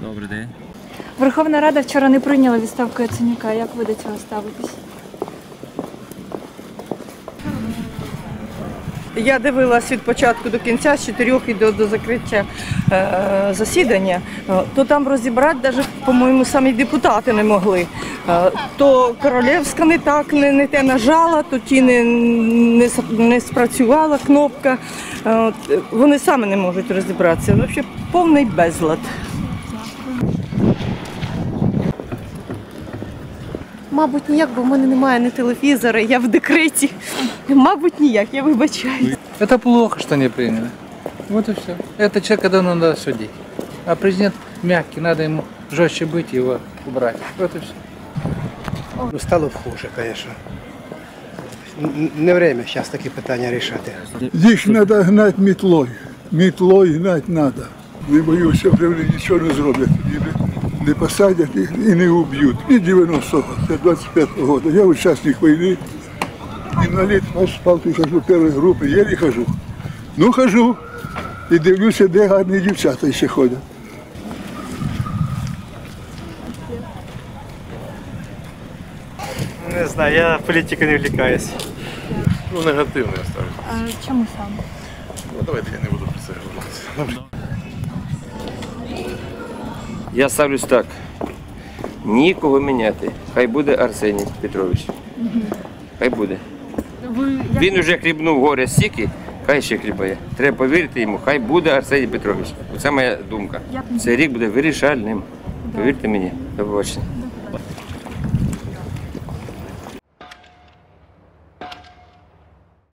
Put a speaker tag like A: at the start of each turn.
A: Добрий день.
B: Верховна Рада вчора не прийняла відставку Яценюка. Як ви до цього ставитесь?
C: Я дивилась від початку до кінця, з чотирьох і до, до закриття е, засідання, Е, то там розібрати навіть, по-моєму, самі депутати не могли. Е, то Королевська не так, не, не те нажала, то ті не, не, не спрацювала кнопка. Е, вони самі не можуть розібратися. Взагалі повний безлад.
D: Мабуть, ніяк, бо в мене немає ні телевізора, я в декреті. Мабуть, ніяк, я вибачаю.
E: Это плохо, что не приняли. Вот и все. Это человека давно надо судить. А президент мягкий, надо ему жестче быть и его убрать. Вот и все.
F: Ну, стало б хуже, звісно. Н- Не время зараз такі питання рішати.
G: Їх треба гнати мітлою. Мітлою гнати треба. Не боюся, вже вони нічого не зроблять. І не, не посадять їх і не уб'ють. І 90-го, це 25-го року. Я учасник війни. Інвалід по асфальту хожу першої групи, єлі хожу. Ну хожу. І дивлюся, де гарні дівчата ще ходять.
H: Не знаю, я політикою не влікаюсь.
I: Ну, негативно я ставлю.
B: А чому саме?
I: Ну, давайте я не буду про це говорити.
A: Я ставлюсь так. Нікого міняти. Хай буде Арсеній Петрович. Хай буде. Він вже хлібнув горе стільки, хай ще хлібає. Треба повірити йому, хай буде Арсеній Петрович. Оце моя думка. Цей рік буде вирішальним. Повірте мені. До побачення.